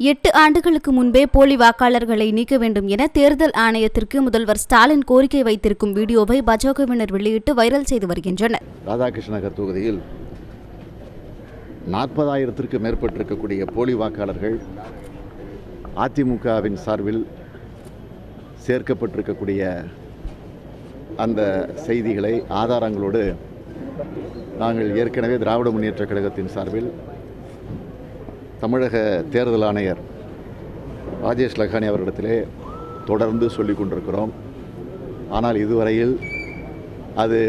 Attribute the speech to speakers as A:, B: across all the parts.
A: எட்டு ஆண்டுகளுக்கு முன்பே போலி வாக்காளர்களை நீக்க வேண்டும் என தேர்தல் ஆணையத்திற்கு முதல்வர் ஸ்டாலின் கோரிக்கை வைத்திருக்கும் வீடியோவை பாஜகவினர் வெளியிட்டு வைரல் செய்து வருகின்றனர்.
B: ராதாகிருஷ்ண நகர் தொகுதியில் நாற்பதாயிரத்திற்கு மேற்பட்டிருக்கக்கூடிய போலி வாக்காளர்கள் அதிமுகவின் சார்பில் சேர்க்கப்பட்டிருக்கக்கூடிய அந்த செய்திகளை ஆதாரங்களோடு நாங்கள் ஏற்கனவே திராவிட முன்னேற்ற கழகத்தின் சார்பில் தமிழக தேர்தல் ஆணையர் ராஜேஷ் லக்கானி அவரிடத்திலே தொடர்ந்து சொல்லிக் கொண்டிருக்கிறோம். ஆனால் இதுவரையில் அது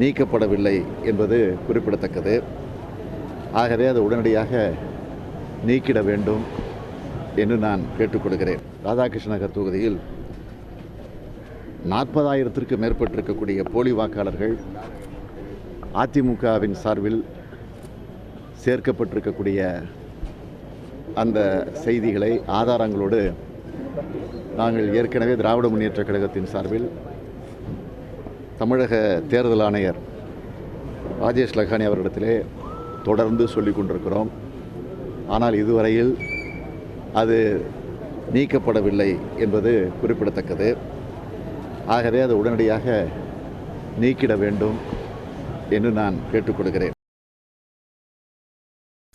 B: நீக்கப்படவில்லை என்பது குறிப்பிடத்தக்கது. ஆகவே அது உடனடியாக நீக்கிட வேண்டும் என்று நான் கேட்டுக்கொள்கிறேன். ராதாகிருஷ்ண நகர் தொகுதியில் நாற்பதாயிரத்திற்கு மேற்பட்டிருக்கக்கூடிய போலி வாக்காளர்கள் அதிமுகவின் சார்பில் சேர்க்கப்பட்டிருக்கக்கூடிய அந்த செய்திகளை ஆதாரங்களோடு நாங்கள் ஏற்கனவே திராவிட முன்னேற்றக் கழகத்தின் சார்பில் தமிழக தேர்தல் ஆணையர் ராஜேஷ் லக்கானி அவரிடத்திலே தொடர்ந்து சொல்லிக் கொண்டிருக்கிறோம். ஆனால் இதுவரையில் அது நீக்கப்படவில்லை என்பது குறிப்பிடத்தக்கது. ஆகவே அது உடனடியாக நீக்கிட வேண்டும் என்று நான் கேட்டுக்கொள்கிறேன்.